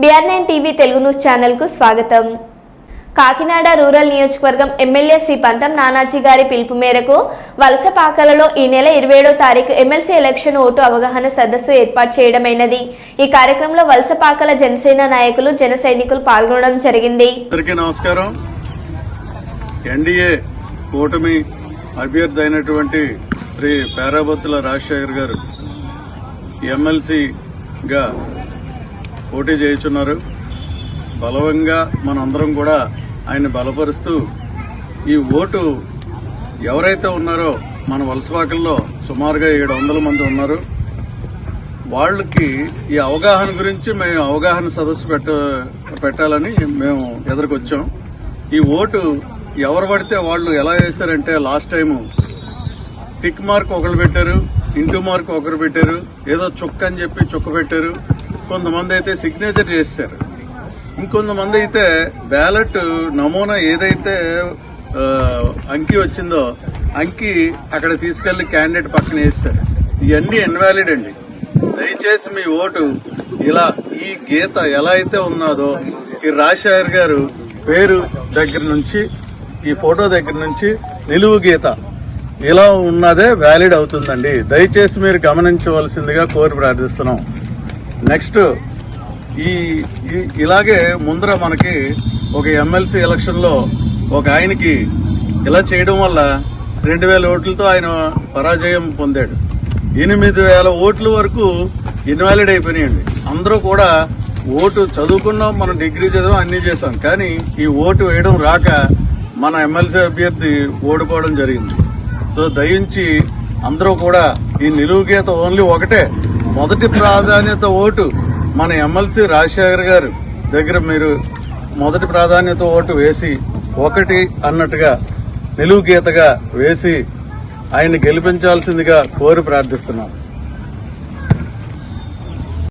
BR nine TV Telugu news ఛానల్కు స్వాగతం. Kakinada rural నియోజకవర్గం ఎమ్మెల్యే శ్రీ పంతం నానాజీ గారి పిలుపు మేరకు వలస పాకలలో ఈ నెల ఇరవై ఏడో తారీఖు ఎమ్మెల్సీ ఎలక్షన్ ఓటు అవగాహన సదస్సు ఏర్పాటు చేయడమైనది. ఈ కార్యక్రమంలో వలస పాకల జనసేన నాయకులు జన సైనికులు పాల్గొనడం జరిగింది. నమస్కారం. ఎన్డీఏ కూటమి అభ్యర్థి అయినటువంటి శ్రీ పేరాబత్తుల రాజశేఖర్ గారు ఎమ్మెల్సీగా పోటీ చేయుచున్నారు. బలవంగా మనందరం కూడా ఆయన బలపరుస్తూ ఈ ఓటు ఎవరైతే ఉన్నారో మన వలసవాకల్లో సుమారుగా ఏడు వందల మంది ఉన్నారు. వాళ్ళకి ఈ అవగాహన గురించి మేము అవగాహన సదస్సు పెట్ట పెట్టాలని మేము ఎదురుకొచ్చాం. ఈ ఓటు ఎవరు పడితే వాళ్ళు ఎలా వేశారంటే లాస్ట్ టైము టిక్ మార్క్ ఒకరు పెట్టారు. ఇంటూ మార్క్ ఒకరు పెట్టారు. ఏదో చుక్క అని చెప్పి చుక్క పెట్టారు. కొంతమంది అయితే సిగ్నేచర్ చేస్తారు ఇంకొంతమంది అయితే బ్యాలెట్ నమూనా ఏదైతే అంకి వచ్చిందో అంకి అక్కడ తీసుకెళ్ళి క్యాండిడేట్ పక్కన వేస్తారు ఇవన్నీ ఇన్వాలిడ్ అండి. దయచేసి మీ ఓటు ఇలా ఈ గీత ఎలా అయితే ఉన్నదో ఈ రాజశేఖర్ గారు పేరు దగ్గర నుంచి ఈ ఫోటో దగ్గర నుంచి నిలువు గీత. ఇలా ఉన్నదే వ్యాలిడ్ అవుతుందండి. దయచేసి మీరు గమనించవలసిందిగా కోరి ప్రార్థిస్తున్నాం. నెక్స్ట్ ఈ ఇలాగే ముందర మనకి ఒక ఎమ్మెల్సీ ఎలక్షన్లో ఒక ఆయనకి ఇలా చేయడం వల్ల రెండు వేల ఓట్లతో ఆయన పరాజయం పొందాడు. ఎనిమిది వేల ఓట్ల వరకు ఇన్వాలిడ్ అయిపోయినాయండి. అందరూ కూడా ఓటు చదువుకున్నాం మనం డిగ్రీ చదివాం అన్నీ చేసాం కానీ ఈ ఓటు వేయడం రాక మన ఎమ్మెల్సీ అభ్యర్థి ఓడిపోవడం జరిగింది. సో దయించి అందరూ కూడా ఈ నిలువు గీత ఓన్లీ ఒకటే. మొదటి ప్రాధాన్యత ఓటు మన ఎమ్మెల్సీ రాజశేఖర్ గారు. దగ్గర మీరు మొదటి ప్రాధాన్యత ఓటు వేసి ఒకటి అన్నట్టుగా నిలువు గీతగా వేసి ఆయన గెలిపించాల్సిందిగా కోరి ప్రార్థిస్తున్నాం.